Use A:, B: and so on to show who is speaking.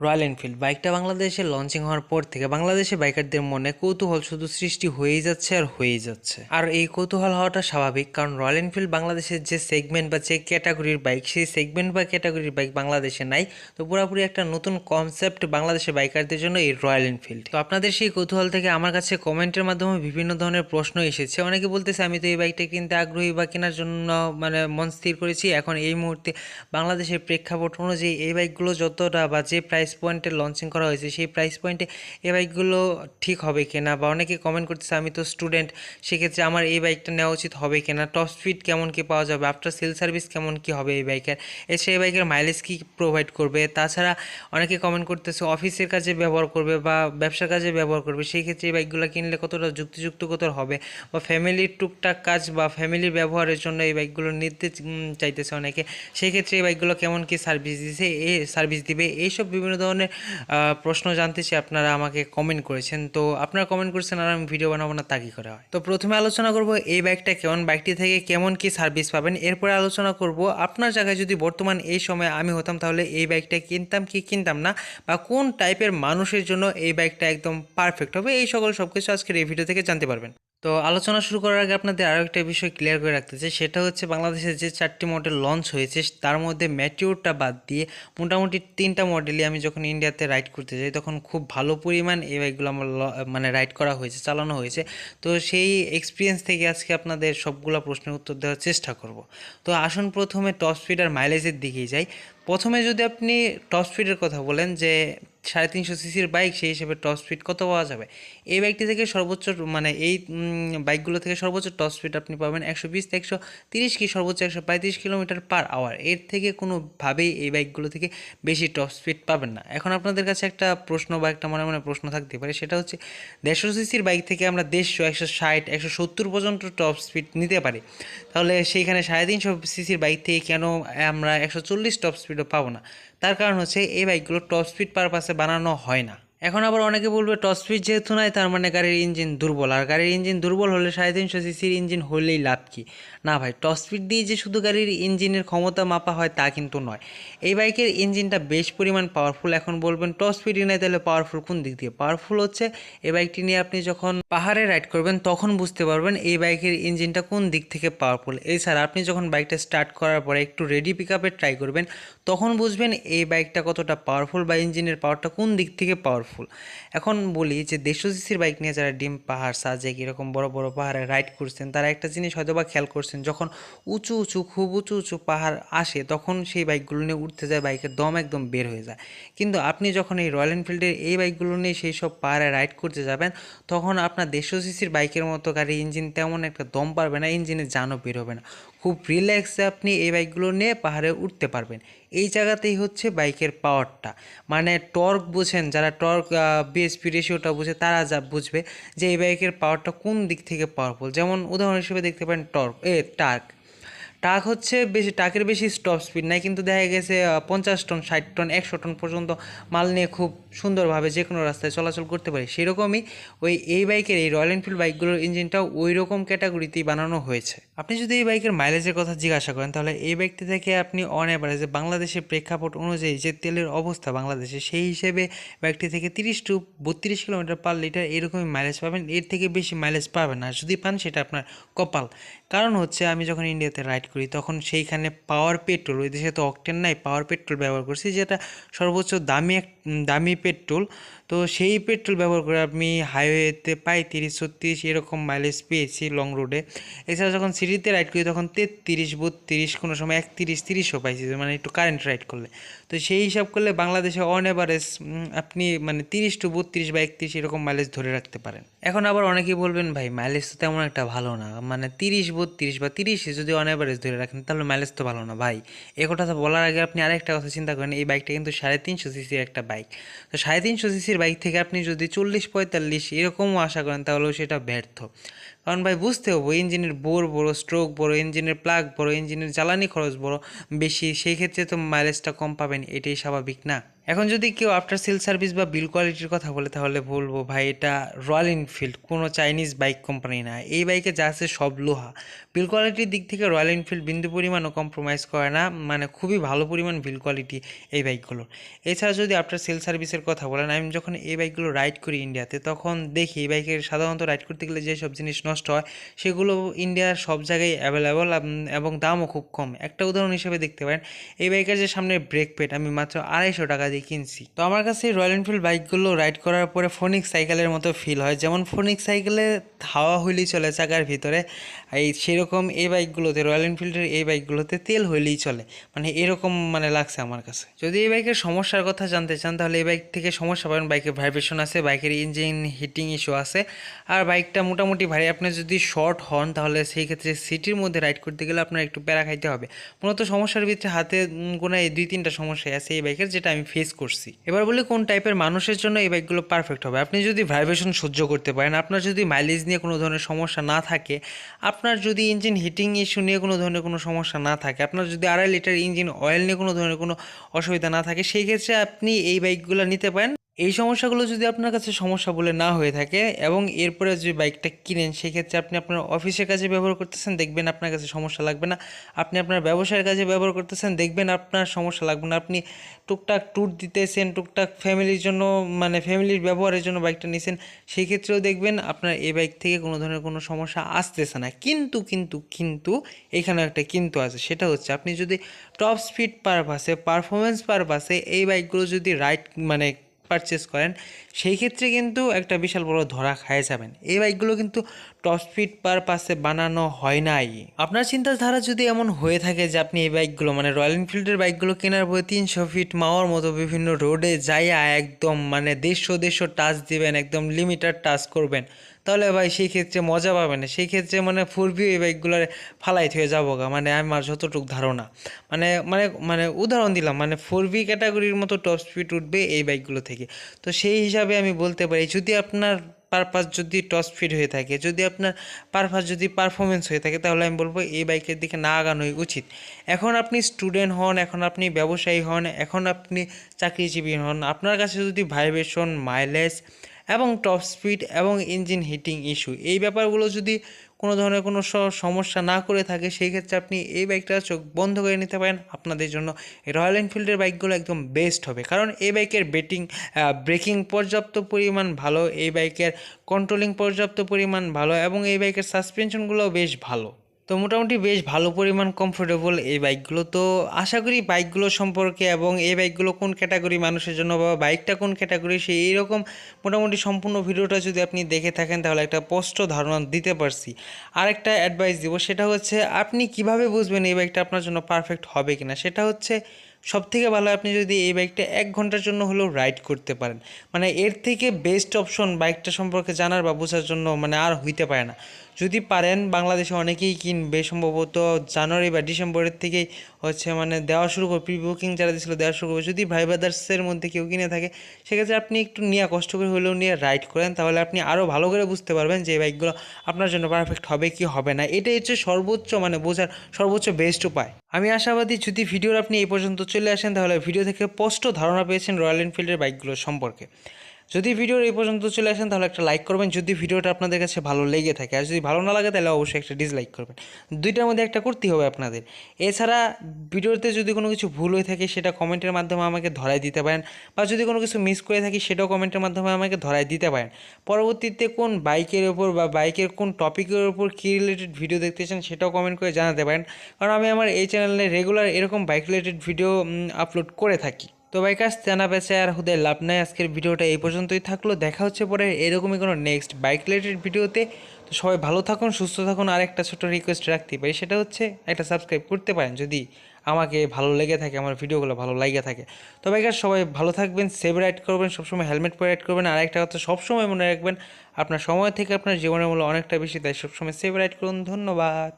A: Royal Enfield. বাইকটা বাংলাদেশে launching হওয়ার পর থেকে বাংলাদেশে বাইকারদের মনে কৌতূহল শুধু সৃষ্টি হয়েই যাচ্ছে আর হয়েই যাচ্ছে। আর এই কৌতূহল হওয়াটা স্বাভাবিক, কারণ রয়্যাল এনফিল্ড বাংলাদেশের যে সেগমেন্ট বা যে ক্যাটাগরির বাইক, সেই সেগমেন্ট বা ক্যাটাগরির বাইক বাংলাদেশে নাই। তো পুরোপুরি একটা নতুন কনসেপ্ট বাংলাদেশের বাইকারদের জন্য এই রয়্যাল এনফিল্ড। তো আপনাদের সেই কৌতূহল থেকে আমার কাছে কমেন্টের মাধ্যমে বিভিন্ন ধরনের প্রশ্ন এসেছে। অনেকে বলতেছে, আমি তো এই বাইকটা কিনতে আগ্রহী বা কেনার জন্য মানে মন স্থির করেছি। এখন এই মুহূর্তে বাংলাদেশের প্রেক্ষাপট অনুযায়ী এই বাইকগুলো যতটা বা যে প্রাইস পয়েন্টে লঞ্চিং করা হয়েছে, সেই প্রাইস পয়েন্টে এই বাইকগুলো ঠিক হবে কিনা বা অনেকে কমেন্ট করতেছে, আমি তো স্টুডেন্ট সেক্ষেত্রে আমার এই বাইকটা নেওয়া উচিত হবে কিনা? টপ স্পিড কেমন কি পাওয়া যাবে? আফটার সেল সার্ভিস কেমন কি হবে এই বাইকের এছাড়া এই বাইকের মাইলেজ কি প্রোভাইড করবে? তাছাড়া অনেকে কমেন্ট করতেছে অফিসের কাজে ব্যবহার করবে বা ব্যবসার কাজে ব্যবহার করবে, সেই ক্ষেত্রে এই বাইকগুলো কিনলে কতটা যুক্তিযুক্ত যুক্তিযুক্তকতর হবে? বা ফ্যামিলির টুকটাক কাজ বা ফ্যামিলির ব্যবহারের জন্য এই বাইকগুলো নিতে চাইতেছে অনেকে, সেই ক্ষেত্রে এই বাইকগুলো কেমন কি সার্ভিস দিছে, এ সার্ভিস দিবে? এইসব বিভিন্ন ধরনের প্রশ্ন জানতে চাই, আপনারা আমাকে কমেন্ট করেছেন। তো আপনারা কমেন্ট করেছেন, আর আমি ভিডিও বানাবো না, তা কি করা হয়? তো প্রথমে আলোচনা করব, এই বাইকটা কেমন? বাইকটি থেকে কেমন কি সার্ভিস পাবেন? এরপরে আলোচনা করব, আপনার জায়গায় যদি বর্তমান এই সময় আমি হতাম, তাহলে এই বাইকটা কিনতাম কি কিনতাম না? বা কোন টাইপের মানুষের জন্য এই বাইকটা একদম পারফেক্ট হবে? এই সকল সব কিছু আজকের এই ভিডিও থেকে জানতে পারবেন। তো আলোচনা শুরু করার আগে আপনাদের আরও একটা বিষয় ক্লিয়ার করে রাখতে চাই। সেটা হচ্ছে বাংলাদেশের যে চারটি মডেল লঞ্চ হয়েছে, তার মধ্যে ম্যাটিউরটা বাদ দিয়ে মোটামুটি তিনটা মডেলই আমি যখন ইন্ডিয়াতে রাইড করতে যাই, তখন খুব ভালো পরিমাণ এই বাইকগুলো আমার মানে রাইড করা হয়েছে, চালানো হয়েছে। তো সেই এক্সপিরিয়েন্স থেকে আজকে আপনাদের সবগুলো প্রশ্নের উত্তর দেওয়ার চেষ্টা করব। তো আসুন প্রথমে টপ স্পিড আর মাইলেজের দিকেই যাই। প্রথমে যদি আপনি টপ স্পিডের কথা বলেন যে সাড়ে তিনশো সিসির বাইক সেই হিসেবে টপ স্পিড কত পাওয়া যাবে? এই বাইকটি থেকে সর্বোচ্চ মানে এই বাইকগুলো থেকে সর্বোচ্চ টপ স্পিড আপনি পাবেন একশো বিশ একশো তিরিশ কি সর্বোচ্চ একশো পঁয়ত্রিশ কিলোমিটার পার আওয়ার। এর থেকে কোনোভাবেই এই বাইকগুলো থেকে বেশি টপ স্পিড পাবেন না। এখন আপনাদের কাছে একটা প্রশ্ন বা একটা মনে মনে প্রশ্ন থাকতে পারে, সেটা হচ্ছে দেড়শো সিসির বাইক থেকে আমরা দেড়শো, একশো ষাট, একশো সত্তর পর্যন্ত টপ স্পিড নিতে পারি। তাহলে সেইখানে সাড়ে তিনশো সিসির বাইক থেকে কেন আমরা একশো চল্লিশ টপ স্পিডও পাবো না? তার কারণ হচ্ছে এই বাইকগুলো টপ স্পিড পারপাসে বানানো হয় না। এখন আবার অনেকে বলবে টপ স্পিড যেহেতু নাই, তার মানে গাড়ির ইঞ্জিন দুর্বল। আর গাড়ির ইঞ্জিন দুর্বল হলে সাড়ে তিনশো সিসির ইঞ্জিন হলেই লাভ কি? না ভাই টপ স্পিড দিয়ে যে শুধু গাড়ির ইঞ্জিনের ক্ষমতা মাপা হয় তা কিন্তু নয়। এই বাইকের ইঞ্জিনটা বেশ পরিমাণ পাওয়ারফুল এখন বলবেন টপ স্পিডই নাই, তাহলে পাওয়ারফুল কোন দিক দিয়ে? পাওয়ারফুল হচ্ছে এই বাইকটি নিয়ে আপনি যখন পাহাড়ে রাইড করবেন, তখন বুঝতে পারবেন এই বাইকের ইঞ্জিনটা কোন দিক থেকে পাওয়ারফুল এছাড়া আপনি যখন বাইকটা স্টার্ট করার পরে একটু রেডি পিক ট্রাই করবেন, তখন বুঝবেন এই বাইকটা কতটা পাওয়ারফুল বা ইঞ্জিনের পাওয়ারটা কোন দিক থেকে পাওয়ারফুল এখন বলি যে দেড়শো সিসির বাইক নিয়ে যারা ডিম পাহাড় সাজেক এরকম বড় বড় পাহাড়ে রাইড করছেন, তারা একটা জিনিস হয়তো বা খেয়াল করছেন, যখন উঁচু উঁচু, খুব উঁচু উঁচু পাহাড় আসে, তখন সেই বাইকগুলো নিয়ে উঠতে যায় বাইকের দম একদম বের হয়ে যায়। কিন্তু আপনি যখন এই রয়্যাল এনফিল্ডের এই বাইকগুলো নিয়ে সেই সব পাহাড়ে রাইড করতে যাবেন, তখন আপনার দেড়শো সিসির বাইকের মতো গাড়ির ইঞ্জিন তেমন একটা দম পারবে না ইঞ্জিনে জানও বের হবে না। খুব রিল্যাক্সে আপনি এই বাইকগুলো নিয়ে পাহাড়ে উঠতে পারবেন। এই জায়গাতেই হচ্ছে বাইকের পাওয়ারটা মানে টর্ক বুঝেন, যারা টর্ক বিএসপি রেশিওটা বুঝে, তারা যা বুঝবে যে এই বাইকের পাওয়ারটা কোন দিক থেকে পাওয়ারফুল যেমন উদাহরণ হিসেবে দেখতে পারেন টর্ক এ টার্ক ট্রাক হচ্ছে বেশি ট্রাকের বেশি স্টপ স্পিড নাই, কিন্তু দেখা গেছে পঞ্চাশ টন ষাট টন একশো টন পর্যন্ত মাল নিয়ে খুব সুন্দরভাবে যে কোনো রাস্তায় চলাচল করতে পারে। সেরকমই ওই এই বাইকের এই রয়্যাল এনফিল্ড বাইকগুলোর ইঞ্জিনটাও ওই রকম ক্যাটাগরিতেই বানানো হয়েছে। আপনি যদি এই বাইকের মাইলেজের কথা জিজ্ঞাসা করেন তাহলে এই বাইকটি থেকে আপনি অন অ্যাভারেজে বাংলাদেশের প্রেক্ষাপট অনুযায়ী যে তেলের অবস্থা বাংলাদেশে সেই হিসেবে বাইকটি থেকে তিরিশ টু বত্রিশ কিলোমিটার পার লিটার এরকমই মাইলেজ পাবেন। এর থেকে বেশি মাইলেজ পাবেন না। যদি পান সেটা আপনার কপাল। কারণ হচ্ছে আমি যখন ইন্ডিয়াতে রাইড করি তখন সেইখানে পাওয়ার পেট্রোল ওই দেশে তো অকটেন নাই পাওয়ার পেট্রোল ব্যবহার করছি যেটা সর্বোচ্চ দামি এক উম, দামি পেট্রোল তো সেই পেট্রোল ব্যবহার করে আমি হাইওয়েতে পাই তিরিশ, ছত্রিশ এরকম মাইলেজ পেয়েছি লং রোডে এছাড়া যখন সিটিতে রাইড করি তখন তেত্রিশ, বত্রিশ, কোনো সময় একত্রিশ, তিরিশও পাইছি মানে একটু কারেন্ট রাইড করলে। তো সেই হিসাব করলে বাংলাদেশে অন এভারেজ আপনি মানে তিরিশ টু বত্রিশ বা একত্রিশ এরকম মাইলেজ ধরে রাখতে পারেন। এখন আবার অনেকেই বলবেন, ভাই মাইলেজ তো তেমন একটা ভালো না। মানে তিরিশ, বত্রিশ বা তিরিশে যদি অন এভারেজ ধরে রাখেন, তাহলে মাইলেজ তো ভালো না, ভাই। এ কথা বলার আগে আপনি আরেকটা কথা চিন্তা করেন, এই বাইকটা কিন্তু সাড়ে তিনশো সিসির একটা বাইক তো সাড়ে তিনশো সিসির বাইক থেকে আপনি যদি চল্লিশ পঁয়তাল্লিশ এরকমও আশা করেন তাহলেও সেটা ব্যর্থ। কারণ ভাই বুঝতে হব, ইঞ্জিনের বোর বড় স্ট্রোক বড়, ইঞ্জিনের প্লাগ বড়, ইঞ্জিনের জ্বালানি খরচ বড়, বেশি সেই ক্ষেত্রে তো মাইলেজটা কম পাবেন, এটাই স্বাভাবিক না? এখন যদি কেউ আফটার সেল সার্ভিস বা বিল কোয়ালিটির কথা বলে, তাহলে বলব ভাই এটা রয়্যাল এনফিল্ড কোনো চাইনিজ বাইক কোম্পানি না। এই বাইকে যা আছে সব লোহা। বিল কোয়ালিটির দিক থেকে রয়্যাল এনফিল্ড বিন্দু পরিমাণও কম্প্রোমাইজ করে না মানে খুবই ভালো পরিমাণ বিল কোয়ালিটি এই বাইকগুলোর এছাড়া যদি আফটার সেল সার্ভিসের কথা বলেন, আমি যখন এই বাইকগুলো রাইড করি ইন্ডিয়াতে তখন দেখি এই বাইকের সাধারণত রাইড করতে গেলে যেসব জিনিস হয়, সেগুলো ইন্ডিয়ার সব জায়গায় অ্যাভেলেবল এবং দামও খুব কম। একটা উদাহরণ হিসেবে দেখতে পারেন, এই বাইকের যে সামনের ব্রেক পেড আমি মাত্র আড়াইশো টাকা দিয়ে কিনছি। তো আমার কাছে রয়্যাল এনফিল্ড বাইকগুলো রাইড করার পরে ফোনিক সাইকেলের মতো ফিল হয়। যেমন ফোনিক সাইকেলে হাওয়া হইলেই চলে চাকার ভিতরে, এই সেরকম এই বাইকগুলোতে রয়্যাল এনফিল্ডের এই বাইকগুলোতে তেল হইলেই চলে। মানে এরকম মানে লাগছে আমার কাছে। যদি এই বাইকের সমস্যার কথা জানতে চান, তাহলে এই বাইক থেকে সমস্যা পাবেন। বাইকের ভাইব্রেশন আছে, বাইকের ইঞ্জিন হিটিং ইস্যু আছে, আর বাইকটা মোটামুটি ভারী। আপনি যদি শর্ট হন, তাহলে সেই ক্ষেত্রে সিটির মধ্যে রাইড করতে গেলে আপনার একটু প্যারা খাইতে হবে। মূলত সমস্যার ভিতরে হাতে গোনা এই দুই তিনটা সমস্যা আছে এই বাইকের যেটা আমি ফেস করছি। এবার বলি কোন টাইপের মানুষের জন্য এই বাইকগুলো পারফেক্ট হবে। আপনি যদি ভাইব্রেশন সহ্য করতে পারেন, আপনার যদি মাইলেজ নিয়ে কোনো ধরনের সমস্যা না থাকে, আপনার যদি ইঞ্জিন হিটিং ইস্যু নিয়ে কোনো ধরনের কোনো সমস্যা না থাকে, আপনার যদি আড়াই লিটার ইঞ্জিন অয়েল নিয়ে কোনো ধরনের কোনো অসুবিধা না থাকে, সেই ক্ষেত্রে আপনি এই বাইকগুলো নিতে পারেন। এই সমস্যাগুলো যদি আপনার কাছে সমস্যা বলে না হয়ে থাকে এবং এরপরে যদি বাইকটা কিনেন, সেক্ষেত্রে আপনি আপনার অফিসের কাজে ব্যবহার করতেছেন, দেখবেন আপনার কাছে সমস্যা লাগবে না। আপনি আপনার ব্যবসার কাজে ব্যবহার করতেছেন, দেখবেন আপনার সমস্যা লাগবে না। আপনি টুকটাক ট্যুর দিতেছেন, টুকটাক ফ্যামিলির জন্য মানে ফ্যামিলির ব্যবহারের জন্য বাইকটা নিয়েছেন সেই ক্ষেত্রেও দেখবেন আপনার এই বাইক থেকে কোনো ধরনের কোনো সমস্যা আসতেছে না। কিন্তু কিন্তু কিন্তু এখানে একটা কিন্তু আছে, সেটা হচ্ছে আপনি যদি টপ স্পিড পারপাসে পারফরমেন্স পারপাসে এই বাইকগুলো যদি রাইড মানে পারচেস করেন, সেই ক্ষেত্রে কিন্তু একটা বিশাল বড় ধরা খায় যাবেন। এই বাইকগুলো কিন্তু টপ স্পিড পার পাসে বানানো হয় নাই। আপনার চিন্তাধারা যদি এমন হয়ে থাকে যে আপনি এই বাইকগুলো মানে রয়্যাল এনফিল্ডের বাইকগুলো কেনার পরে তিনশো ফিট মাওয়ার মতো বিভিন্ন রোডে যাইয়া একদম মানে দেড়শো দেড়শো টাচ দিবেন, একদম লিমিটার টাচ করবেন তাহলে ভাই সেই ক্ষেত্রে মজা পাবে না সেই ক্ষেত্রে মানে ফুরবি এই বাইকগুলোর ফালাই হয়ে যাব গা। মানে আমার যতটুকু ধারণা। মানে মানে মানে উদাহরণ দিলাম মানে ফোর বি ক্যাটাগরির মতো টপ স্পিড উঠবে এই বাইকগুলো থেকে। তো সেই হিসাবে আমি বলতে পারি, যদি আপনার পারপাস যদি টপ স্পিড হয়ে থাকে, যদি আপনার পারপাস যদি পারফরমেন্স হয়ে থাকে, তাহলে আমি বলব এই বাইকের দিকে না আগানোই উচিত। এখন আপনি স্টুডেন্ট হন, এখন আপনি ব্যবসায়ী হন, এখন আপনি চাকরিজীবী হন, আপনার কাছে যদি ভাইব্রেশন, মাইলেজ এবং টপ স্পিড এবং ইঞ্জিন হিটিং ইস্যু এই ব্যাপারগুলো যদি কোনো ধরনের কোনো সমস্যা না করে থাকে, সেই ক্ষেত্রে আপনি এই বাইকটা চোখ বন্ধ করে নিতে পারেন। আপনাদের জন্য রয়্যাল এনফিল্ডের বাইকগুলো একদম বেস্ট হবে। কারণ এই বাইকের বেটিং ব্রেকিং পর্যাপ্ত পরিমাণ ভালো, এই বাইকের কন্ট্রোলিং পর্যাপ্ত পরিমাণ ভালো এবং এই বাইকের সাসপেনশনগুলোও বেশ ভালো। তো মোটামুটি বেশ ভালো পরিমাণ কমফোর্টেবল এই বাইকগুলো তো আশা করি বাইকগুলো সম্পর্কে এবং এই বাইকগুলো কোন ক্যাটাগরি মানুষের জন্য বা বাইকটা কোন ক্যাটাগরি সেই এইরকম মোটামুটি সম্পূর্ণ ভিডিওটা যদি আপনি দেখে থাকেন তাহলে একটা স্পষ্ট ধারণা দিতে পারছি। আর একটা অ্যাডভাইস দিব, সেটা হচ্ছে আপনি কীভাবে বুঝবেন এই বাইকটা আপনার জন্য পারফেক্ট হবে কিনা? সেটা হচ্ছে সব থেকে ভালো আপনি যদি এই বাইকটা এক ঘণ্টার জন্য হলেও রাইড করতে পারেন। মানে এর থেকে বেস্ট অপশন বাইকটা সম্পর্কে জানার বা বোঝার জন্য মানে আর হইতে পারে না। যদি পারেন, বাংলাদেশে অনেকেই কিনবে। সম্ভবত জানুয়ারি বা ডিসেম্বরের থেকেই হচ্ছে মানে দেওয়া শুরু করবে প্রি বুকিং যারা দিয়েছিল দেওয়া শুরু করবে। যদি ভাই ব্রাদার্সের মধ্যে কেউ কিনে থাকে, সেক্ষেত্রে আপনি একটু নিয়ে কষ্ট করে হলেও নিয়ে রাইড করেন, তাহলে আপনি আরও ভালো করে বুঝতে পারবেন যে বাইকগুলো আপনার জন্য পারফেক্ট হবে কি হবে না। এটাই হচ্ছে সর্বোচ্চ মানে বোঝার সর্বোচ্চ বেস্ট উপায়। আমি আশাবাদী যদি ভিডিওর আপনি এই পর্যন্ত চলে আসেন, তাহলে ভিডিও থেকে স্পষ্ট ধারণা পেয়েছেন রয়্যাল এনফিল্ডের বাইকগুলোর সম্পর্কে। যদি ভিডিওর এই পর্যন্ত চলে আসেন, তাহলে একটা লাইক করবেন। যদি ভিডিওটা আপনাদের কাছে ভালো লেগে থাকে, আর যদি ভালো না লাগে, তাহলে অবশ্যই একটা ডিসলাইক করবেন। দুইটার মধ্যে একটা করতেই হবে আপনাদের। এছাড়া ভিডিওতে যদি কোনো কিছু ভুল হয়ে থাকে, সেটা কমেন্টের মাধ্যমে আমাকে ধরাই দিতে পারেন, বা যদি কোনো কিছু মিস করে থাকি, সেটাও কমেন্টের মাধ্যমে আমাকে ধরাই দিতে পারেন। পরবর্তীতে কোন বাইকের ওপর বা বাইকের কোন টপিকের ওপর কী রিলেটেড ভিডিও দেখতে চান, সেটাও কমেন্ট করে জানাতে পারেন। কারণ আমি আমার এই চ্যানেলে রেগুলার এরকম বাইক রিলেটেড ভিডিও আপলোড করে থাকি। তো বাইকার্স জানা পেছে আর হুদের লাভ নাই। আজকের ভিডিওটা এই পর্যন্তই থাকল। দেখা হচ্ছে পরে এরকমই কোনো নেক্সট বাইক রিলেটেড ভিডিওতে। তো সবাই ভালো থাকুন, সুস্থ থাকুন। আর একটা ছোটো রিকোয়েস্ট রাখতে পারি, সেটা হচ্ছে একটা সাবস্ক্রাইব করতে পারেন। যদি আমাকে ভালো লেগে থাকে, আমার ভিডিওগুলো ভালো লাগে থাকে। তো বাইকার সবাই ভালো থাকবেন সেভ রাইড করবেন, সবসময় হেলমেট পরে রাইড করবেন। আর একটা কথা সবসময় মনে রাখবেন, আপনার সময় থেকে আপনার জীবনের মূল্য অনেকটা বেশি, তাই সবসময় সেভ রাইড করুন। ধন্যবাদ।